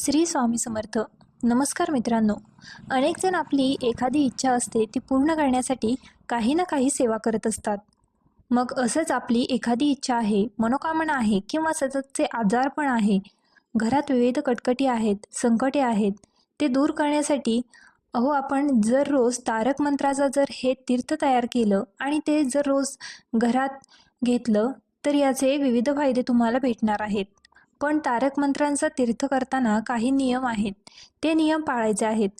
श्री स्वामी समर्थ. नमस्कार मित्रांनो. अनेक जण आपली एखादी इच्छा असते ती पूर्ण करण्यासाठी काही ना काही सेवा करत असतात. मग असंच आपली एखादी इच्छा आहे मनोकामना आहे किंवा सततचे आजारपण आहे. घरात विविध कटकटी आहेत संकटे आहेत ते दूर करण्यासाठी अहो आपण जर रोज तारक मंत्राचा जर हे तीर्थ तयार केलं आणि ते जर रोज घरात घेतलं तर याचे विविध फायदे तुम्हाला भेटणार आहेत. पण तारक मंत्रांचा तीर्थ करताना काही नियम आहेत. ते नियम पाळायचे आहेत.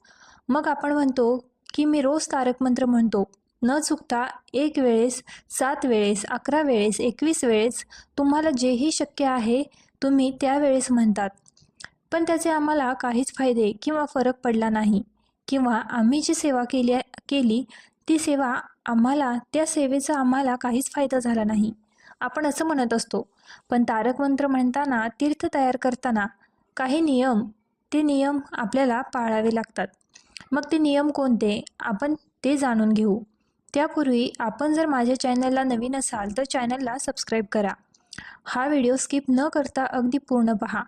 मग आपण म्हणतो की मी रोज तारक मंत्र म्हणतो. न चुकता एक वेळेस सात वेळेस अकरा वेळेस एकवीस वेळेस तुम्हाला जेही शक्य आहे तुम्ही त्यावेळेस म्हणतात. पण त्याचे आम्हाला काहीच फायदे किंवा फरक पडला नाही. किंवा आम्ही जी सेवा केली केली ती सेवा आम्हाला त्या सेवेचा आम्हाला काहीच फायदा झाला नाही. आपण असं म्हणत असतो. पण तारक मंत्र म्हणताना तीर्थ तयार करताना काही नियम ते नियम आपल्याला पाळावे लागतात. मग ते नियम कोणते? आपण ते जाणून घेऊ. त्यापूर्वी आपण जर माझ्या चॅनलला नवीन असाल तर चॅनलला सबस्क्राईब करा. हा व्हिडिओ स्किप न करता अगदी पूर्ण पहा.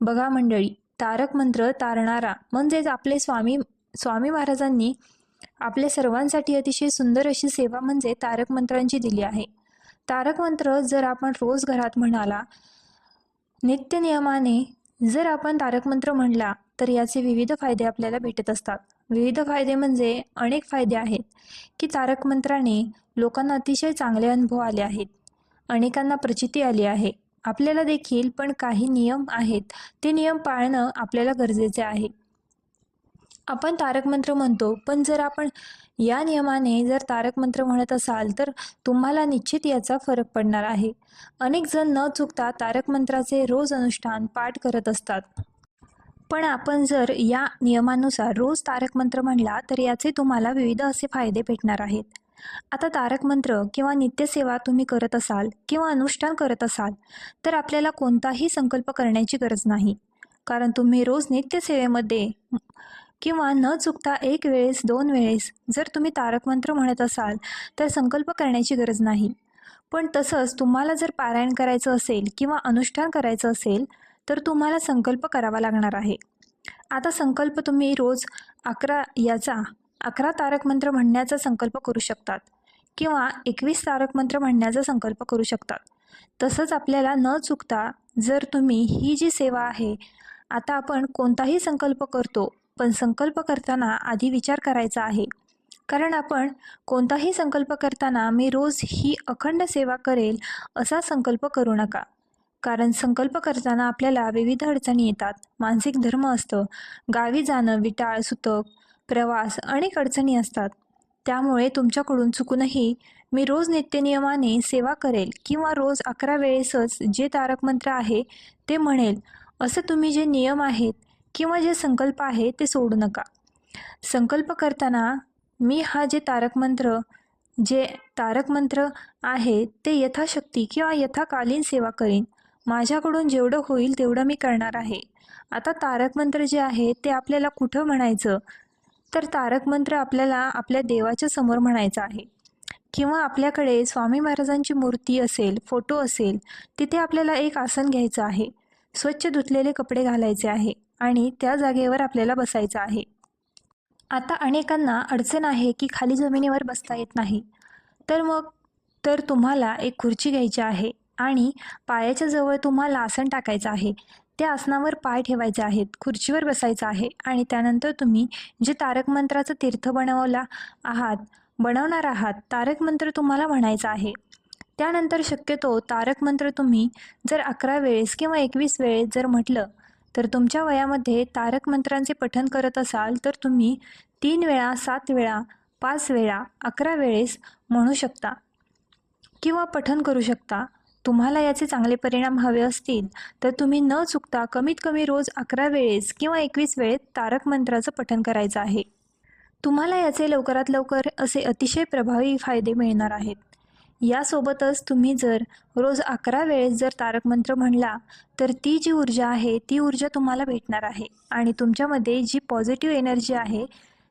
बघा मंडळी तारक मंत्र तारणारा म्हणजेच आपले स्वामी स्वामी महाराजांनी आपल्या सर्वांसाठी अतिशय सुंदर अशी सेवा म्हणजे तारक मंत्रांची दिली आहे. तारक मंत्र जर आपण रोज घरात म्हणाला नित्य नियमाने जर आपण तारक मंत्र म्हणला तर याचे विविध फायदे आपल्याला भेटत असतात. विविध फायदे म्हणजे अनेक फायदे आहेत की तारक मंत्राने लोकांना अतिशय चांगले अनुभव आले आहेत अनेकांना प्रचिती आली आहे. आपल्याला देखील पण काही नियम आहेत ते नियम पाळणं आपल्याला गरजेचे आहे. आपण तारक मंत्र म्हणतो पण जर आपण या नियमाने जर तारक मंत्र म्हणत असाल तर तुम्हाला निश्चित याचा फरक पडणार आहे. अनेक जण न चुकता तारक मंत्राचे रोज अनुष्ठान पाठ करत असतात. पण आपण जर या नियमानुसार रोज तारक मंत्र म्हणला तर याचे तुम्हाला विविध असे फायदे भेटणार आहेत. आता तारक मंत्र किंवा नित्यसेवा तुम्ही करत असाल किंवा अनुष्ठान करत असाल तर आपल्याला कोणताही संकल्प करण्याची गरज नाही. कारण तुम्ही रोज नित्यसेवेमध्ये किंवा न चुकता एक वेळेस दोन वेळेस जर तुम्ही तारक मंत्र म्हणत असाल तर संकल्प करण्याची गरज नाही. पण तसंच तुम्हाला जर पारायण करायचं असेल किंवा अनुष्ठान करायचं असेल तर तुम्हाला संकल्प करावा लागणार आहे. आता संकल्प तुम्ही रोज अकरा याचा अकरा तारक मंत्र म्हणण्याचा संकल्प करू शकतात किंवा एकवीस तारक मंत्र म्हणण्याचा संकल्प करू शकतात. तसंच आपल्याला न चुकता जर तुम्ही ही जी सेवा आहे आता आपण कोणताही संकल्प करतो पण संकल्प करताना आधी विचार करायचा आहे. कारण आपण कोणताही संकल्प करताना मी रोज ही अखंड सेवा करेल असा संकल्प करू नका. कारण संकल्प करताना आपल्याला विविध अडचणी येतात. मानसिक धर्म असतं गावी जाणं विटाळ सुतक प्रवास अनेक अडचणी असतात. त्यामुळे तुमच्याकडून चुकूनही मी रोज नित्यनियमाने सेवा करेल किंवा रोज अकरा वेळेसच जे तारक मंत्र आहे ते म्हणेल. असं तुम्ही जे नियम आहेत किंवा जे संकल्प आहे ते सोडू नका. संकल्प करताना मी हा जे तारक मंत्र जे तारक मंत्र आहे ते यथाशक्ती किंवा यथाकालीन सेवा करीन. माझ्याकडून जेवढं होईल तेवढं मी करणार आहे. आता तारक मंत्र जे आहे ते आपल्याला कुठं म्हणायचं? तर तारक मंत्र आपल्याला आपल्या देवाच्या समोर म्हणायचं आहे. किंवा आपल्याकडे स्वामी महाराजांची मूर्ती असेल फोटो असेल तिथे आपल्याला एक आसन घ्यायचं आहे. स्वच्छ धुतलेले कपडे घालायचे आहे. आणि त्या जागेवर आपल्याला बसायचं आहे. आता अनेकांना अडचण आहे की खाली जमिनीवर बसता येत नाही. तर मग तर तुम्हाला एक खुर्ची घ्यायची आहे आणि पायाच्या जवळ तुम्हाला आसन टाकायचं आहे. त्या आसनावर पाय ठेवायचे आहेत खुर्चीवर बसायचं आहे आणि त्यानंतर तुम्ही जे तारक मंत्राचं तीर्थ बनवला आहात बनवणार आहात तारक मंत्र तुम्हाला म्हणायचं आहे. त्यानंतर शक्यतो तारक मंत्र तुम्ही जर अकरा वेळेस किंवा एकवीस वेळेस जर म्हटलं तर तुमच्या वयामध्ये तारक मंत्रांचे पठण करत असाल तर तुम्ही तीन वेळा सात वेळा पाच वेळा अकरा वेळेस म्हणू शकता किंवा पठण करू शकता. तुम्हाला याचे चांगले परिणाम हवे असतील तर तुम्ही न चुकता कमीत कमी रोज अकरा वेळेस किंवा एकवीस वेळेस तारक मंत्राचं पठण करायचं आहे. तुम्हाला याचे लवकरात लवकर असे अतिशय प्रभावी फायदे मिळणार आहेत. यासोबतच तुम्ही जर रोज अकरा वेळेस जर तारक मंत्र म्हणला तर ती जी ऊर्जा आहे ती ऊर्जा तुम्हाला भेटणार आहे. आणि तुमच्यामध्ये जी पॉझिटिव्ह एनर्जी आहे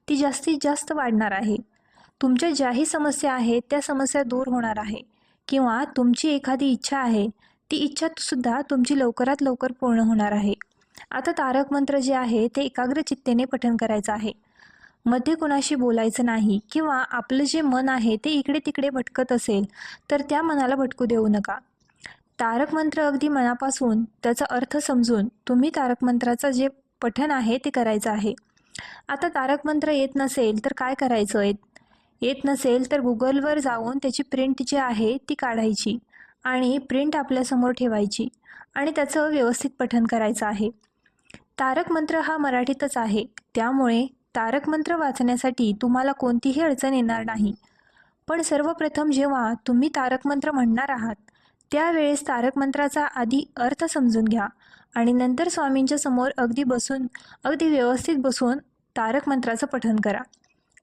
ती जास्तीत जास्त वाढणार आहे. तुमच्या ज्याही समस्या आहेत त्या समस्या दूर होणार आहे. किंवा तुमची एखादी इच्छा आहे ती इच्छासुद्धा तुमची लवकरात लवकर पूर्ण होणार आहे. आता तारक मंत्र जे आहे ते एकाग्रचित्तेने पठण करायचं आहे. मध्ये कुणाशी बोलायचं नाही किंवा आपलं जे मन आहे ते इकडे तिकडे भटकत असेल तर त्या मनाला भटकू देऊ नका. तारक मंत्र अगदी मनापासून त्याचा अर्थ समजून तुम्ही तारक मंत्राचं जे पठन आहे ते करायचं आहे. आता तारक मंत्र येत नसेल तर काय करायचं? येत येत नसेल तर गुगलवर जाऊन त्याची प्रिंट जी आहे ती काढायची आणि प्रिंट आपल्यासमोर ठेवायची आणि त्याचं व्यवस्थित पठन करायचं आहे. तारक मंत्र हा मराठीतच आहे त्यामुळे तारक मंत्र वाचण्यासाठी तुम्हाला कोणतीही अडचण येणार नाही. पण सर्वप्रथम जेव्हा तुम्ही तारक मंत्र म्हणणार आहात त्यावेळेस तारक मंत्राचा आधी अर्थ समजून घ्या आणि नंतर स्वामींच्या समोर अगदी बसून अगदी व्यवस्थित बसून तारक मंत्राचं पठन करा.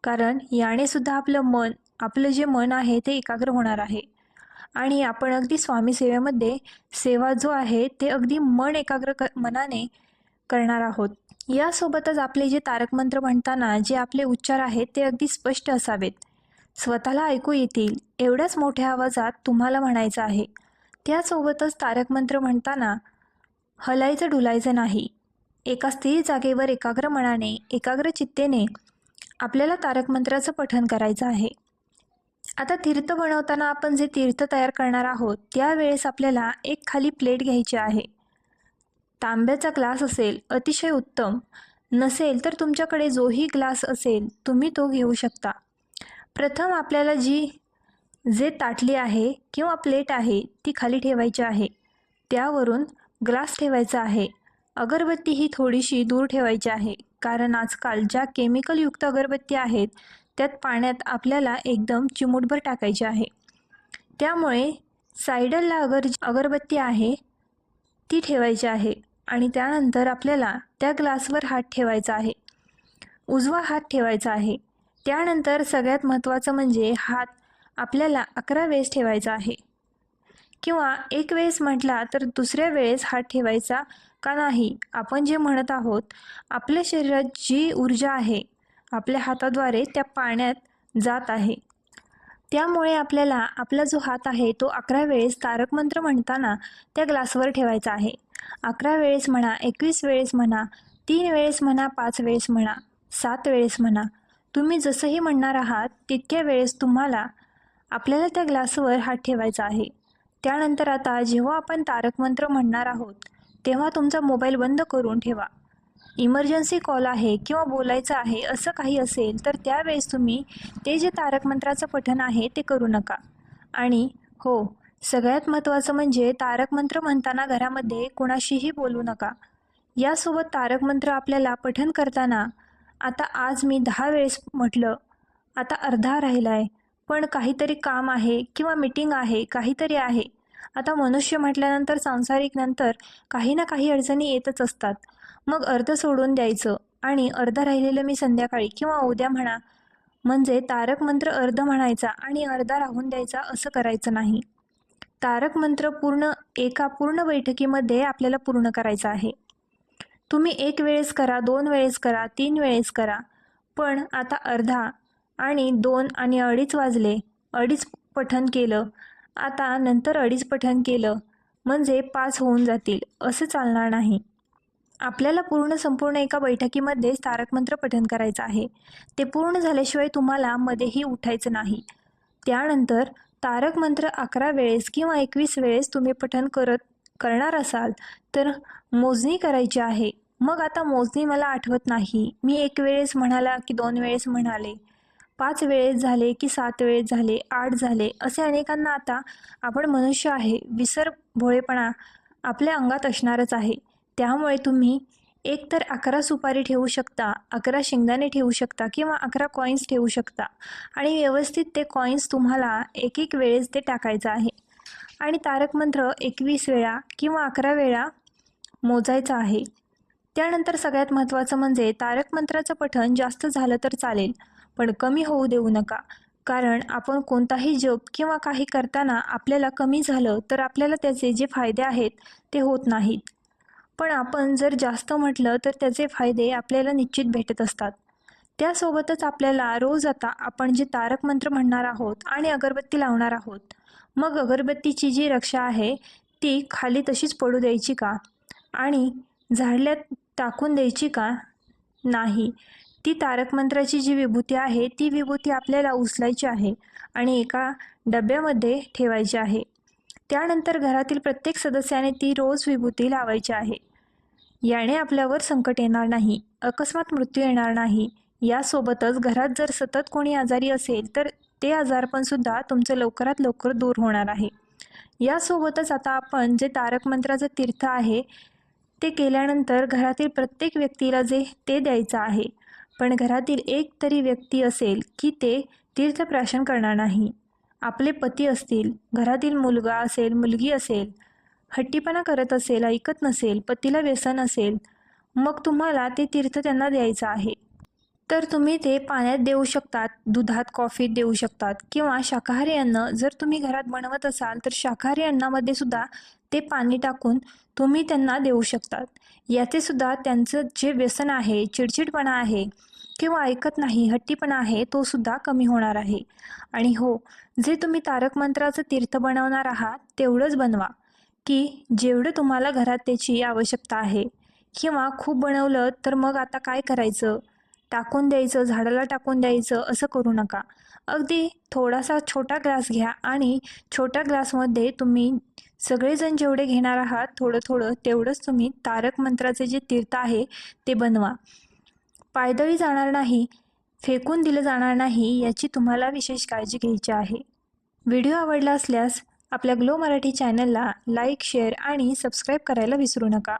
कारण याने सुद्धा आपलं मन आपलं जे मन आहे ते एकाग्र होणार आहे. आणि आपण अगदी स्वामी सेवेमध्ये सेवा जो आहे ते अगदी मन एकाग्र क मनाने करणार आहोत. यासोबतच आपले जे तारक मंत्र म्हणताना जे आपले उच्चार आहेत ते अगदी स्पष्ट असावेत. स्वतःला ऐकू येतील एवढ्याच मोठ्या आवाजात तुम्हाला म्हणायचं आहे. त्यासोबतच तारक मंत्र म्हणताना हलायचं डुलायचं नाही. एका स्थिर जागेवर एकाग्र मनाने एकाग्र चित्तेने आपल्याला तारक मंत्राचं पठण करायचं आहे. आता तीर्थ बनवताना आपण जे तीर्थ तयार करणार आहोत त्यावेळेस आपल्याला एक खाली प्लेट घ्यायची आहे. तांब्याचा ग्लास असेल अतिशय उत्तम. नसेल तर तुमच्याकडे जोही ग्लास असेल तुम्ही तो घेऊ शकता. प्रथम आपल्याला जी जे ताटली आहे किंवा प्लेट आहे ती खाली ठेवायची आहे. त्यावरून ग्लास ठेवायचा आहे. अगरबत्ती ही थोडीशी दूर ठेवायची आहे कारण आजकाल ज्या केमिकलयुक्त अगरबत्ती आहेत त्यात पाण्यात आपल्याला एकदम चिमूटभर टाकायचे आहे. त्यामुळे सायडलला अगर अगरबत्ती आहे ती ठेवायची आहे. आणि त्यानंतर आपल्याला त्या ग्लासवर हात ठेवायचा आहे. उजवा हात ठेवायचा आहे. त्यानंतर सगळ्यात महत्त्वाचं म्हणजे हात आपल्याला अकरा वेळेस ठेवायचा आहे. किंवा एक वेळेस म्हटला तर दुसऱ्या वेळेस हात ठेवायचा का नाही आपण जे म्हणत आहोत आपल्या शरीरात जी ऊर्जा आहे आपल्या हाताद्वारे त्या पाण्यात जात आहे. त्यामुळे आपल्याला आपला जो हात आहे तो अकरा वेळेस तारक मंत्र म्हणताना त्या ग्लासवर ठेवायचा आहे. अकरा वेळेस म्हणा एकवीस वेळेस म्हणा तीन वेळेस म्हणा पाच वेळेस म्हणा सात वेळेस म्हणा तुम्ही जसंही म्हणणार आहात तितक्या वेळेस तुम्हाला आपल्याला त्या ग्लासवर हात ठेवायचा आहे. त्यानंतर आता जेव्हा आपण तारक मंत्र म्हणणार आहोत तेव्हा तुमचा मोबाईल बंद करून ठेवा. इमर्जन्सी कॉल आहे किंवा बोलायचं आहे असं काही असेल तर त्यावेळेस तुम्ही ते जे तारक मंत्राचं पठण आहे ते करू नका. आणि हो सगळ्यात महत्त्वाचं म्हणजे तारक मंत्र म्हणताना घरामध्ये कोणाशीही बोलू नका. यासोबत तारक मंत्र आपल्याला पठन करताना आता आज मी दहा वेळेस म्हटलं आता अर्धा राहिला आहे पण काहीतरी काम आहे किंवा मीटिंग आहे काहीतरी आहे. आता मनुष्य म्हटल्यानंतर सांसारिक नंतर काही ना काही अडचणी येतच असतात. मग अर्ध सोडून द्यायचं आणि अर्ध राहिलेलं मी संध्याकाळी किंवा उद्या म्हणा. म्हणजे तारक मंत्र अर्ध म्हणायचा आणि अर्धा राहून द्यायचा असं करायचं नाही. तारक मंत्र पूर्ण एका पूर्ण बैठकीमध्ये आपल्याला पूर्ण करायचं आहे. तुम्ही एक वेळेस करा दोन वेळेस करा तीन वेळेस करा. पण आता अर्धा आणि दोन आणि अडीच वाजले. अडीच पठण केलं. आता नंतर अडीच पठण केलं. म्हणजे पाच होऊन जातील. असं चालणार नाही. आपल्याला पूर्ण संपूर्ण एका बैठकीमध्येच तारक मंत्र पठण करायचं आहे. ते पूर्ण झाल्याशिवाय तुम्हाला मध्येही उठायचं नाही. त्यानंतर तारक मंत्र अकरा वेळेस किंवा एकवीस वेळेस तुम्ही पठन करत करणार असाल तर मोजणी करायची आहे. मग आता मोजणी मला आठवत नाही. मी एक वेळेस म्हणाला की दोन वेळेस म्हणाले. पाच वेळेस झाले की सात वेळेस झाले आठ झाले असे अनेकांना आता आपण मनुष्य आहे. विसर भोळेपणा आपल्या अंगात असणारच आहे. त्यामुळे तुम्ही एकतर अकरा सुपारी ठेवू शकता अकरा शेंगदाणे ठेवू शकता किंवा अकरा कॉईन्स ठेवू शकता. आणि व्यवस्थित ते कॉईन्स तुम्हाला एक एक वेळेस ते टाकायचं आहे. आणि तारक मंत्र एकवीस वेळा किंवा अकरा वेळा मोजायचा आहे. त्यानंतर सगळ्यात महत्त्वाचं म्हणजे तारक मंत्राचं पठण जास्त झालं तर चालेल पण कमी होऊ देऊ नका. कारण आपण कोणताही जप किंवा काही करताना आपल्याला कमी झालं तर आपल्याला त्याचे जे फायदे आहेत ते होत नाहीत. पण आपण जर जास्त म्हटलं तर त्याचे फायदे आपल्याला निश्चित भेटत असतात. त्यासोबतच आपल्याला रोज आता आपण जे तारक मंत्र म्हणणार आहोत आणि अगरबत्ती लावणार आहोत. मग अगरबत्तीची जी रक्षा आहे ती खाली तशीच पडू द्यायची का? आणि झाडल्यात टाकून द्यायची का? नाही. ती तारक मंत्राची जी विभूती आहे ती विभूती आपल्याला उचलायची आहे आणि एका डब्यामध्ये ठेवायची आहे. त्यानंतर घरातील प्रत्येक सदस्याने ती रोज विभूती लावायची आहे. याने आपल्यावर संकट येणार नाही अकस्मात मृत्यू येणार नाही. यासोबतच घरात जर सतत कोणी आजारी असेल तर ते आजारपणसुद्धा तुमचं लवकरात लवकर दूर होणार आहे. यासोबतच आता आपण जे तारक मंत्राचं तीर्थ आहे ते केल्यानंतर घरातील प्रत्येक व्यक्तीला जे ते द्यायचं आहे. पण घरातील एक तरी व्यक्ती असेल की ते तीर्थप्राशन करणार नाही. आपले पती असतील घरातील मुलगा असेल मुलगी असेल हट्टीपणा करत असेल ऐकत नसेल पतीला व्यसन असेल मग तुम्हाला ते तीर्थ त्यांना द्यायचं आहे. तर तुम्ही ते पाण्यात देऊ शकतात दुधात कॉफीत देऊ शकतात किंवा शाकाहारी अन्न. जर तुम्ही घरात बनवत असाल तर शाकाहारी अन्नामध्ये सुद्धा ते पाणी टाकून तुम्ही त्यांना देऊ शकतात. याचे सुद्धा त्यांचं जे व्यसन आहे चिडचिडपणा आहे किंवा ऐकत नाही हट्टीपणा आहे तो सुद्धा कमी होणार आहे. आणि हो जे तुम्ही तारक मंत्राचं तीर्थ बनवणार आहात तेवढंच बनवा. की जेवढं तुम्हाला घरात त्याची आवश्यकता आहे किंवा खूप बनवलं तर मग आता काय करायचं? टाकून द्यायचं झाडाला टाकून द्यायचं असं करू नका. अगदी थोडासा छोटा ग्लास घ्या आणि छोट्या ग्लासमध्ये तुम्ही सगळेजण जेवढे घेणार आहात थोडं थोडं तेवढंच तुम्ही तारक मंत्राचे जे तीर्थ आहे ते बनवा. पायदळी जाणार नाही फेकून दिलं जाणार नाही याची तुम्हाला विशेष काळजी घ्यायची आहे. व्हिडिओ आवडला असल्यास आपल्या ग्लो मराठी चॅनलला लाईक शेअर आणि सबस्क्राईब करायला विसरू नका.